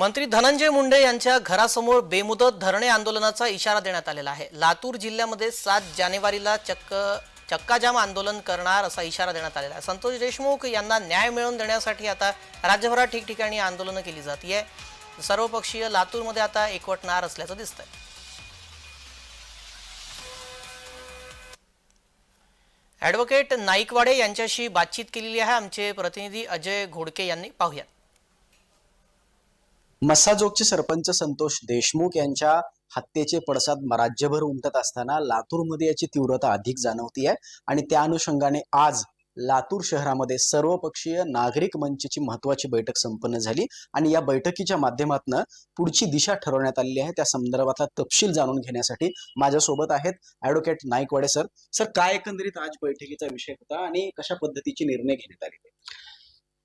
मंत्री धनंजय मुंडे यांच्या घरासमोर बेमुदत धरणे आंदोलनाचा इशारा देण्यात आलेला आहे. लातूर जिल्ह्यामध्ये सात जानेवारीला चक्क चक्काजाम आंदोलन करणार असा इशारा देण्यात आलेला आहे. संतोष देशमुख यांना न्याय मिळवून देण्यासाठी आता राज्यभरात ठिकठिकाणी आंदोलनं केली जाते सर्वपक्षीय लातूरमध्ये आता एकवटणार असल्याचं दिसतंय. ॲडव्होकेट नाईकवाडे यांच्याशी बातचीत केलेली आहे. आमचे प्रतिनिधी अजय घोडके यांनी पाहूया मस्साजोगचे सरपंच संतोष देशमुख यांच्या हत्येचे पडसाद राज्यभर उमटत असताना लातूरमध्ये याची तीव्रता अधिक जाणवती आहे आणि त्या अनुषंगाने आज लातूर शहरामध्ये सर्वपक्षीय नागरिक मंचची महत्वाची बैठक संपन्न झाली आणि या बैठकीच्या माध्यमातून पुढची दिशा ठरवण्यात आलेली आहे. त्या संदर्भातला तपशील जाणून घेण्यासाठी माझ्यासोबत आहेत ऍडव्होकेट नाईकवाडे सर. सर काय एकंदरीत आज बैठकीचा विषय होता आणि कशा पद्धतीचे निर्णय घेण्यात आले?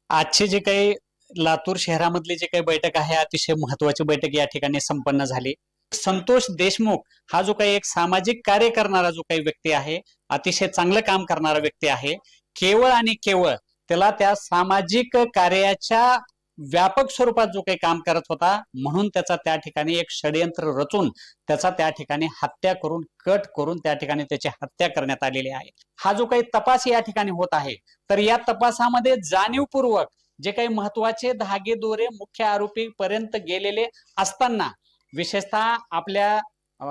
आजचे जे काही लातूर शहरामधली जे काही बैठक आहे अतिशय महत्वाची बैठक या ठिकाणी संपन्न झाली. संतोष देशमुख हा जो काही एक सामाजिक कार्य करणारा जो काही व्यक्ती आहे अतिशय चांगलं काम करणारा व्यक्ती आहे केवळ आणि केवळ त्याला त्या सामाजिक कार्याच्या व्यापक स्वरूपात जो काही काम करत होता म्हणून त्याचा त्या ठिकाणी एक षडयंत्र रचून त्याचा त्या ठिकाणी हत्या करून कट करून त्या ठिकाणी त्याची हत्या करण्यात आलेली आहे. हा जो काही तपास या ठिकाणी होत आहे तर या तपासामध्ये जाणीवपूर्वक जे काही महत्त्वाचे धागे दोरे मुख्य आरोपी पर्यंत गेलेले असताना विशेषतः आपल्या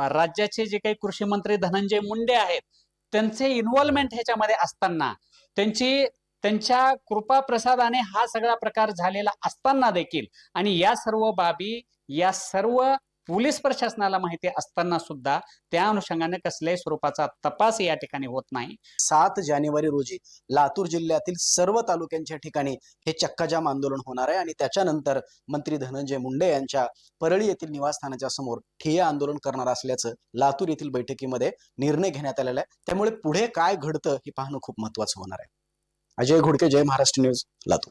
राज्याचे जे काही कृषी मंत्री धनंजय मुंडे आहेत त्यांचे इन्व्हॉल्वमेंट ह्याच्यामध्ये असताना त्यांची त्यांच्या कृपा प्रसादाने हा सगळा प्रकार झालेला असताना देखील आणि या सर्व बाबी या सर्व पोलीस प्रशासनाला माहिती असताना सुद्धा त्या अनुषंगाने कसल्याही स्वरूपाचा तपास या ठिकाणी होत नाही. सात जानेवारी रोजी लातूर जिल्ह्यातील सर्व तालुक्यांच्या ठिकाणी हे चक्काजाम आंदोलन होणार आहे आणि त्याच्यानंतर मंत्री धनंजय मुंडे यांच्या परळी येथील निवासस्थानाच्या समोर ठिय्या आंदोलन करणार असल्याचं लातूर येथील बैठकीमध्ये निर्णय घेण्यात आलेला आहे. त्यामुळे पुढे काय घडतं हे पाहणं खूप महत्वाचं होणार आहे. अजय घोडके जय महाराष्ट्र न्यूज लातूर.